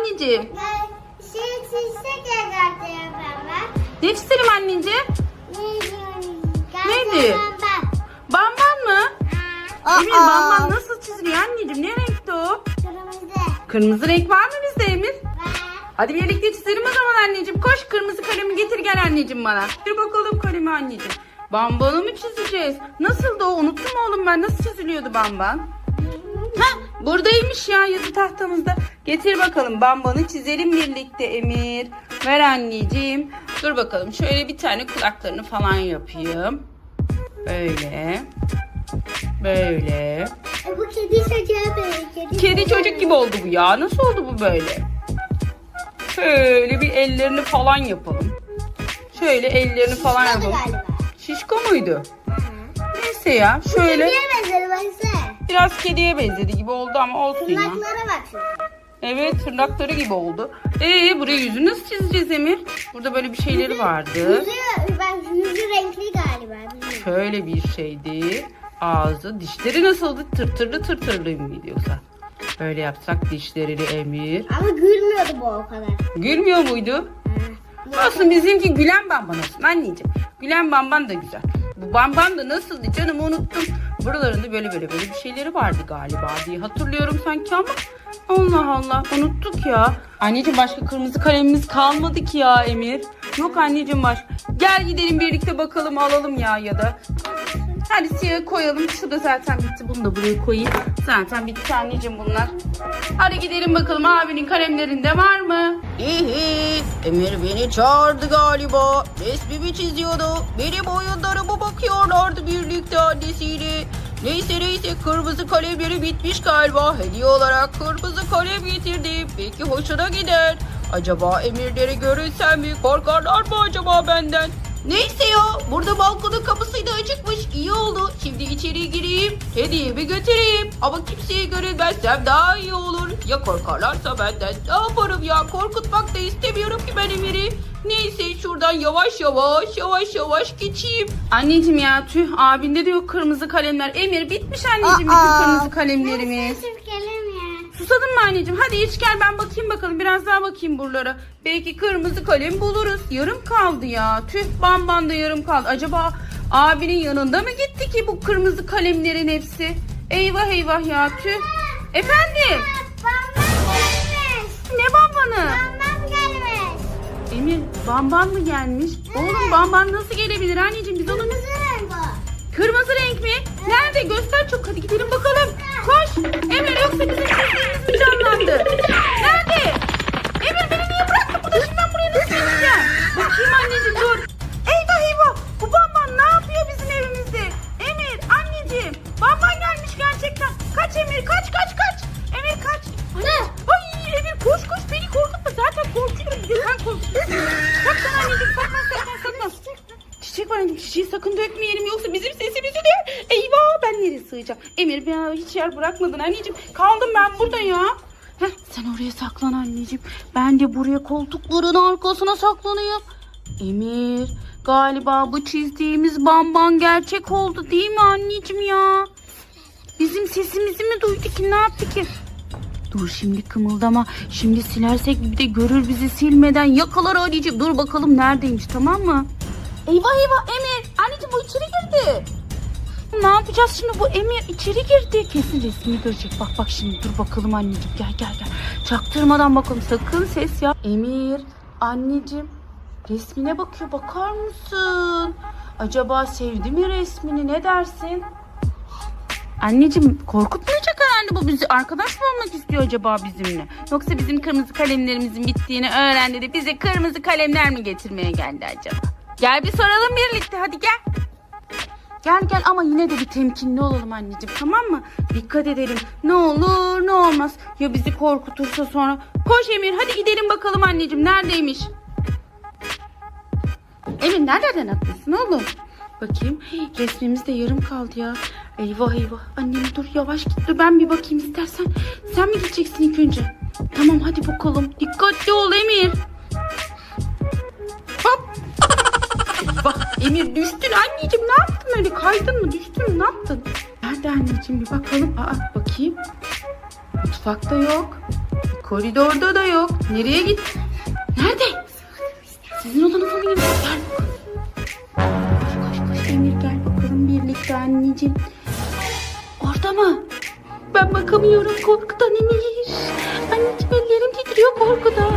anneciğim? Şey çizse gel ben. Ne çizelim anneciğim? Neydi? Bamban mı? Emir bamban nasıl çiziliyor anneciğim? Ne renkte o? Kırmızı. Kırmızı renk var mı bizde Emir? Var. Hadi birlikte çizelim o zaman anneciğim. Koş kırmızı kalemi getir gel anneciğim bana. Bir bakalım kalemi anneciğim. Bambanı mı çizeceğiz? Nasıldı o? Unuttum oğlum ben. Nasıl çiziliyordu bamban? Heh, buradaymış ya yazı tahtamızda. Getir bakalım bambanı çizelim birlikte Emir. Ver anneciğim. Dur bakalım şöyle bir tane kulaklarını falan yapayım. Böyle. Böyle. E, bu kedi çocuğa böyle. Kedi, Kedi çocuk gibi oldu bu ya. Nasıl oldu bu böyle? Şöyle bir ellerini falan yapalım. Şöyle ellerini falan Şişko yapalım. galiba. Şişko muydu? Neyse ya şöyle Kediye benzer baksana. Biraz kediye benzedi gibi oldu ama olsun ya. Tırnaklara bak. Evet tırnakları gibi oldu. Ee buraya yüzünü nasıl çizeceğiz Emir? Burada böyle bir şeyleri vardı. Yüzü, ben yüzü renkli galiba. bilmiyorum. Şöyle bir şeydi. Ağzı, dişleri nasıldı? Tırtırlı tırtırlı mıydı yoksa? Böyle yapsak dişlerini Emir. Ama gülmüyordu bu o kadar. Gülmüyor muydu? Ha. Olsun bizimki Gülen Bamban olsun anneciğim. Gülen Bamban da güzel. Bu Bamban da nasıldı canım unuttum. Buralarında böyle böyle böyle bir şeyleri vardı galiba diye hatırlıyorum sanki ama Allah Allah unuttuk ya. Anneciğim başka kırmızı kalemimiz kalmadı ki ya Emir. Yok anneciğim baş. Gel gidelim birlikte bakalım alalım ya ya da. Hadi siyah koyalım. Şu da zaten bitti. Bunu da buraya koyayım. Zaten bitti anneciğim bunlar. Hadi gidelim bakalım abinin kalemlerinde var mı? İyi. Emir beni çağırdı galiba. Resmimi çiziyordu. Benim oyunlarıma bakıyorlardı birlikte annesiyle. Neyse neyse kırmızı kalemleri bitmiş galiba. Hediye olarak kırmızı kalem getirdim. Belki hoşuna gider. Acaba emirleri görürsem mi? Korkarlar mı acaba benden? Neyse ya burada balkonun kapısı da açıkmış iyi oldu. Şimdi içeri gireyim hediyemi götüreyim. Ama kimseye görünmezsem daha iyi olur. Ya korkarlarsa benden ne yaparım ya korkutmak da istemiyorum ki ben Emir'i. Neyse şuradan yavaş yavaş yavaş yavaş geçeyim. Anneciğim ya tüh abinde de yok kırmızı kalemler. Emir bitmiş anneciğim bütün kırmızı kalemlerimiz. Susadın mı anneciğim? Hadi iç gel ben bakayım bakalım. Biraz daha bakayım buralara. Belki kırmızı kalem buluruz. Yarım kaldı ya. Tüh bamban da yarım kaldı. Acaba abinin yanında mı gitti ki bu kırmızı kalemlerin hepsi? Eyvah eyvah ya tüh. Efendim? Ne bambanı? Bambam gelmiş. Emir bamban mı gelmiş? Oğlum bamban nasıl gelebilir anneciğim? Biz onu Kırmızı renk o. Kırmızı renk mi? Nerede? Göster çok. Hadi gidelim bakalım. Koş. Emir yoksa bizim sığacağım? Emir bana hiç yer bırakmadın anneciğim. Kaldım ben burada ya. Heh, sen oraya saklan anneciğim. Ben de buraya koltukların arkasına saklanayım. Emir galiba bu çizdiğimiz bamban gerçek oldu değil mi anneciğim ya? Bizim sesimizi mi duydu ki ne yaptı ki? Dur şimdi kımıldama. Şimdi silersek bir de görür bizi silmeden yakalar anneciğim. Dur bakalım neredeymiş tamam mı? Eyvah eyvah Emir. Anneciğim bu içeri girdi. Ne yapacağız şimdi bu Emir içeri girdi. Kesin resmini görecek. Bak bak şimdi dur bakalım anneciğim. Gel gel gel. Çaktırmadan bakalım sakın ses ya. Emir anneciğim resmine bakıyor bakar mısın? Acaba sevdi mi resmini ne dersin? Anneciğim korkutmayacak herhalde bu bizi. Arkadaş mı olmak istiyor acaba bizimle? Yoksa bizim kırmızı kalemlerimizin bittiğini öğrendi de bize kırmızı kalemler mi getirmeye geldi acaba? Gel bir soralım birlikte hadi gel. Gel gel ama yine de bir temkinli olalım anneciğim tamam mı? Dikkat edelim. Ne olur ne olmaz. Ya bizi korkutursa sonra. Koş Emir hadi gidelim bakalım anneciğim neredeymiş? Emir nereden atlıyorsun oğlum? Bakayım. Resmimiz de yarım kaldı ya. Eyvah eyvah. Annem dur yavaş git. Dur ben bir bakayım istersen. Sen mi gideceksin ilk önce? Tamam hadi bakalım. Dikkatli ol Emir. Emir düştün anneciğim ne yaptın öyle kaydın mı düştün mü ne yaptın? Nerede anneciğim bir bakalım. Aa bakayım. Mutfakta yok. Koridorda da yok. Nereye gitti? Nerede? Sizin odanıza mı? Gel. Koş koş koş Emir gel bakalım birlikte anneciğim. Orada mı? Ben bakamıyorum korkudan Emir. Anneciğim ellerim titriyor korkudan.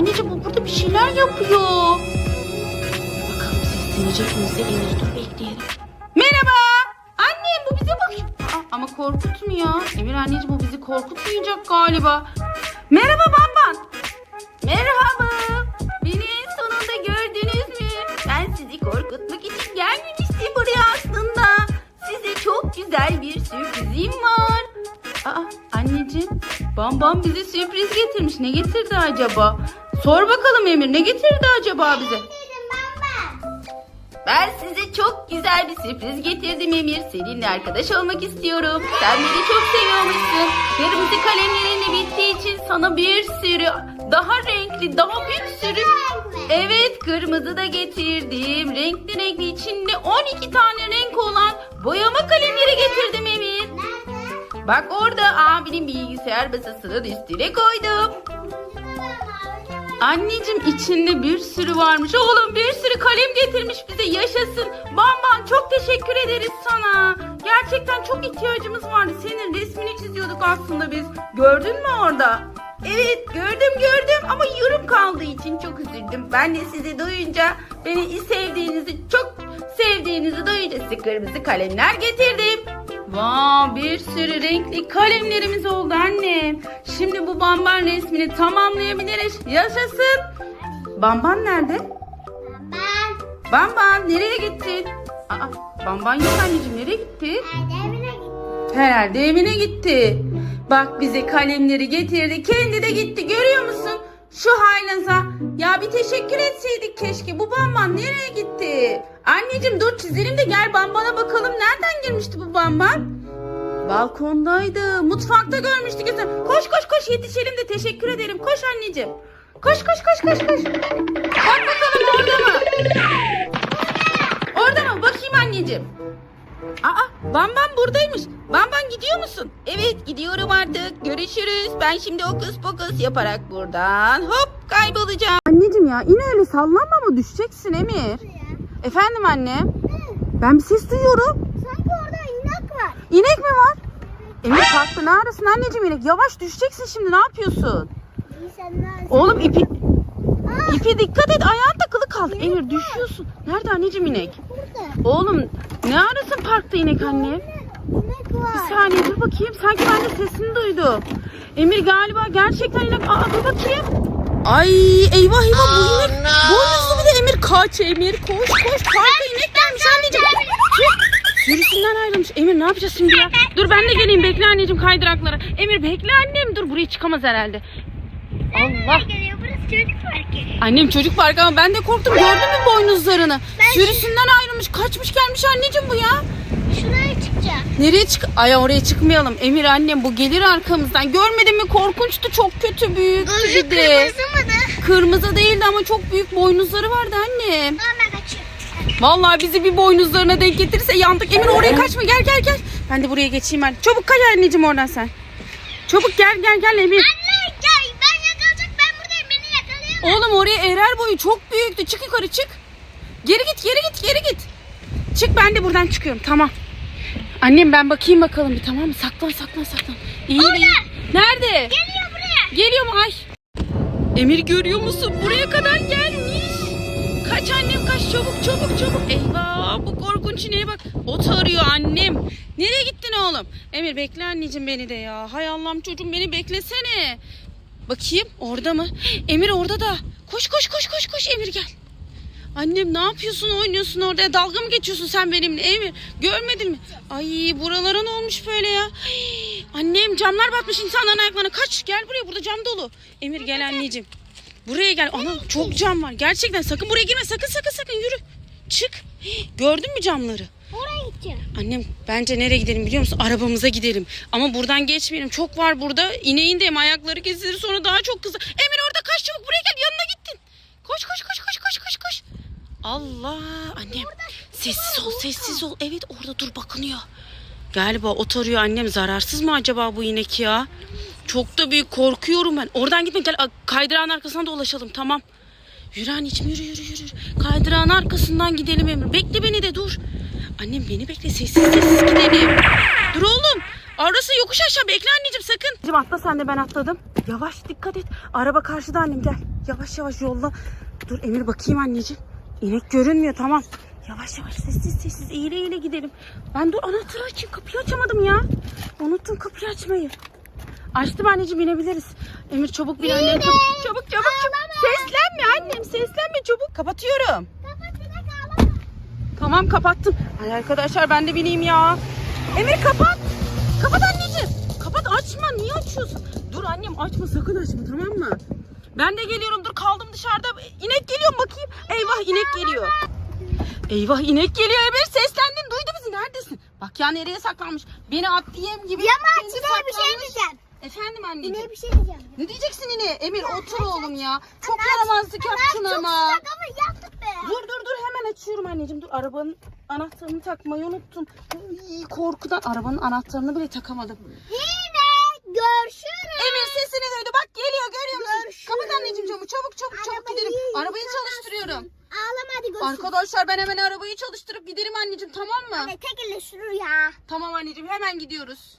Anneciğim bu burada bir şeyler yapıyor. Bakalım seslenecek mi Emir dur bekleyelim. Merhaba. Annem bu bize bakıyor. Ama korkutmuyor. Emir anneciğim bu bizi korkutmayacak galiba. Merhaba Bamban. Merhaba. Beni en sonunda gördünüz mü? Ben sizi korkutmak için gelmemiştim buraya aslında. Size çok güzel bir sürprizim var. Aa anneciğim Bambam bize sürpriz getirmiş. Ne getirdi acaba? Sor bakalım Emir ne getirdi acaba bize? Dedim baba. Ben size çok güzel bir sürpriz getirdim Emir. Seninle arkadaş olmak istiyorum. Sen beni çok seviyormuşsun. Kırmızı kalemlerinle bittiği için sana bir sürü daha renkli, daha bir sürü... Evet kırmızı da getirdim. Renkli renkli içinde 12 tane renk olan boyama kalemleri getirdim Emir. Nerede? Bak orada abinin bilgisayar masasının üstüne koydum. Anneciğim içinde bir sürü varmış. Oğlum bir sürü kalem getirmiş bize. Yaşasın. Bamban çok teşekkür ederiz sana. Gerçekten çok ihtiyacımız vardı. Senin resmini çiziyorduk aslında biz. Gördün mü orada? Evet gördüm gördüm ama yarım kaldığı için çok üzüldüm. Ben de sizi duyunca beni sevdiğinizi çok sevdiğinizi duyunca size kırmızı kalemler getirdim. Vay bir sürü renkli kalemlerimiz oldu annem. Şimdi bu bamban resmini tamamlayabiliriz. Yaşasın. Bamban nerede? Ben. Bamban nereye gittin? Aa, bamban yok anneciğim nereye gitti? Nerede evine gittim. Herhalde evine gitti. Bak bize kalemleri getirdi. Kendi de gitti. Görüyor musun? Şu haylaza. Ya bir teşekkür etseydik keşke. Bu bamban nereye gitti? Anneciğim dur çizelim de gel bambana bakalım. Nereden girmişti bu bamban? Balkondaydı. Mutfakta görmüştük. Koş koş koş yetişelim de teşekkür ederim. Koş anneciğim. Koş koş koş koş koş. Bak bakalım orada mı? Orada mı? Bakayım anneciğim. Aa, Bamban buradaymış. Bamban gidiyor musun? Evet, gidiyorum artık. Görüşürüz. Ben şimdi okus pokus yaparak buradan hop kaybolacağım. Anneciğim ya, yine öyle sallanma ama düşeceksin Emir. Efendim anne? Ben bir ses duyuyorum. İnek mi var? Emir parkta ne arasın anneciğim inek? Yavaş düşeceksin şimdi ne yapıyorsun? Oğlum ipi... İpi dikkat et ayağın takılı kaldı. Emir düşüyorsun. Nerede anneciğim inek? Burada. Oğlum ne arasın parkta inek anne? İnek var. Bir saniye dur bakayım. Sanki ben de sesini duydum. Emir galiba gerçekten inek. Aa dur bakayım. Ay eyvah eyvah bu inek. Boynuzlu bir de Emir kaç Emir koş koş. Parka inek gelmiş anneciğim. Sürüsünden ayrılmış. Emir ne yapacağız şimdi ya? Dur ben de geleyim bekle anneciğim kaydıraklara. Emir bekle annem dur buraya çıkamaz herhalde. Allah. Burası çocuk parkı. Annem çocuk parkı ama ben de korktum. Gördün mü boynuzlarını? Sürüsünden ayrılmış kaçmış gelmiş anneciğim bu ya. Şuraya çıkacağım. Nereye çık? Ay oraya çıkmayalım. Emir annem bu gelir arkamızdan. Görmedin mi? Korkunçtu. Çok kötü büyüktü bir de. mıydı? Kırmızı değildi ama çok büyük boynuzları vardı annem. Tamam ben. Vallahi bizi bir boynuzlarına denk getirirse yandık. Emir oraya kaçma. Gel gel gel. Ben de buraya geçeyim ben. Çabuk kay anneciğim oradan sen. Çabuk gel gel gel Emir. Anne gel ben yakalayacak ben buradayım beni yakalayamam. Oğlum oraya erer boyu çok büyüktü. Çık yukarı çık. Geri git geri git geri git. Çık ben de buradan çıkıyorum tamam. Annem ben bakayım bakalım bir tamam mı? Saklan saklan saklan. İyi Orada. Nerede? Geliyor buraya. Geliyor mu? Ay. Emir görüyor musun? Buraya kadar gelmiş. Kaç annem kaç çabuk çabuk çabuk. Eyvah bu korkunç ineğe bak. Ot arıyor annem. Nereye gittin oğlum? Emir bekle anneciğim beni de ya. Hay Allah'ım çocuğum beni beklesene. Bakayım orada mı? Emir orada da. Koş koş koş koş koş Emir gel. Annem ne yapıyorsun oynuyorsun orada dalga mı geçiyorsun sen benimle Emir görmedin mi? Ay buralara ne olmuş böyle ya? Ay, annem camlar batmış insanların ayaklarına kaç gel buraya burada cam dolu. Emir gel anneciğim. Buraya gel anam çok cam var gerçekten sakın buraya girme sakın sakın sakın yürü. Çık gördün mü camları? Oraya gideceğim. Annem bence nereye gidelim biliyor musun? Arabamıza gidelim. Ama buradan geçmeyelim. Çok var burada. İneğin de hem ayakları kesilir sonra daha çok kızar. Emir orada kaç çabuk buraya gel yanına gittin. Koş koş koş koş koş koş koş. Allah annem sessiz ol sessiz ol. Evet orada dur bakınıyor. Galiba ot arıyor annem. Zararsız mı acaba bu inek ya? Çok da büyük korkuyorum ben. Oradan gitme gel kaydırağın arkasına dolaşalım tamam. Yürü anneciğim yürü yürü yürü. Kaydırağın arkasından gidelim Emir. Bekle beni de dur. Annem beni bekle sessiz sessiz gidelim. Dur oğlum. Orası yokuş aşağı bekle anneciğim sakın. Anneciğim atla sen de ben atladım. Yavaş dikkat et. Araba karşıda annem gel. Yavaş yavaş yolla. Dur Emir bakayım anneciğim. İnek görünmüyor tamam. Yavaş yavaş sessiz sessiz eğile eğile gidelim. Ben dur anahtarı açayım kapıyı açamadım ya. Unuttum kapıyı açmayı. Açtım anneciğim binebiliriz. Emir çabuk bin annem çabuk çabuk çabuk. çabuk. Seslenme annem seslenme çabuk. Kapatıyorum. Kapat. Tamam kapattım. Ay arkadaşlar ben de bineyim ya. Emir kapat. Kapat anneciğim. Kapat açma. Niye açıyorsun? Dur annem açma sakın açma tamam mı? Ben de geliyorum dur kaldım dışarıda. İnek geliyor bakayım. Eyvah inek geliyor. Eyvah inek geliyor Emir seslendin duydu bizi neredesin? Bak ya nereye saklanmış. Beni attı yem gibi. Yamaç kendi yine bir şey diyeceğim. Efendim anneciğim. Yine bir şey diyeceğim. Ne diyeceksin yine? Emir otur oğlum ya. Çok yaramazlık yaptın Çok ama. sıcak ama yaptık be. Dur dur dur hemen açıyorum anneciğim. Dur arabanın anahtarını takmayı unuttum. Ay, korkudan arabanın anahtarını bile takamadım. Yine görüşürüz. Emir sesini duydu. Bak geliyor görüyor musun? Görüşürüz. Kapat anneciğim camı. Çabuk çabuk çabuk Arabayı gidelim. Arabayı yıkamazsın. çalıştırıyorum. Ağlama hadi görüşürüz. Arkadaşlar ben hemen arabayı çalıştırıp gidelim anneciğim tamam mı? Anne tek elle sürür ya. Tamam anneciğim hemen gidiyoruz.